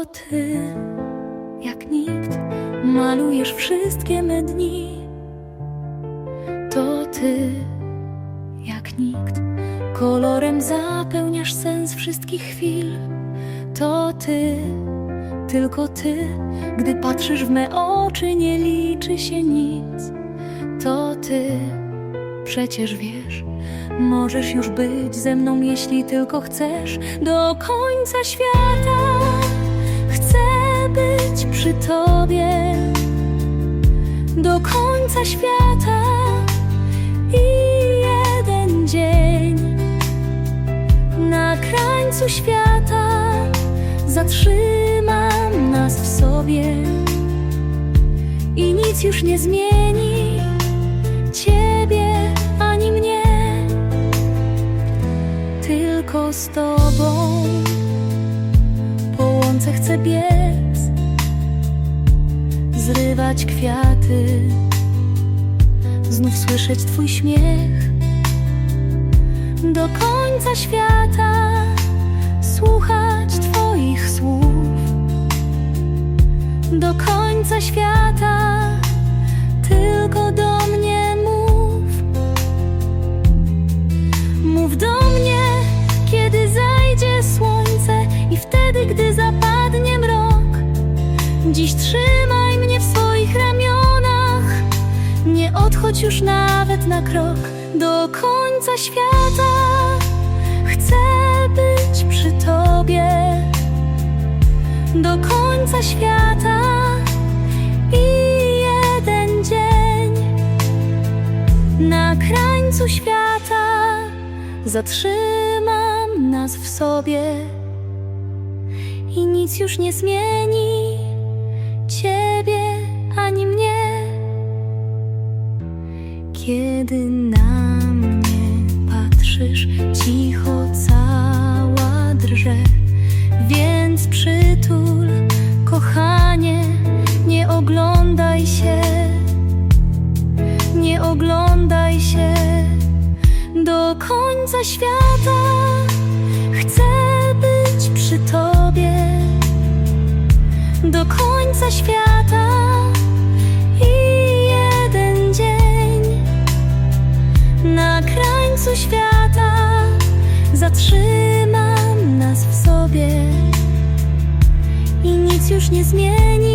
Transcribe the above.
To ty, jak nikt, malujesz wszystkie me dni. To ty, jak nikt, kolorem zapełniasz sens wszystkich chwil. To ty, tylko ty, gdy patrzysz w me oczy, nie liczy się nic. To ty, przecież wiesz, możesz już być ze mną, jeśli tylko chcesz, do końca świata. Być przy tobie do końca świata i jeden dzień na krańcu świata zatrzymam nas w sobie i nic już nie zmieni ciebie ani mnie, tylko z tobą po łące chcę biec, zrywać kwiaty, znów słyszeć twój śmiech do końca świata, słuchać twoich słów do końca świata, tylko do mnie mów. Mów do mnie, kiedy zajdzie słońce i wtedy, gdy zapadnie mrok. Dziś trzymaj już nawet na krok do końca świata. Chcę być przy tobie do końca świata. I jeden dzień na krańcu świata zatrzymam nas w sobie. I nic już nie zmieni ciebie Kiedy na mnie patrzysz, cicho cała drże. Więc przytul, kochanie, nie oglądaj się, nie oglądaj się do końca świata. Chcę krańcu świata. Zatrzymam nas w sobie. I nic już nie zmieni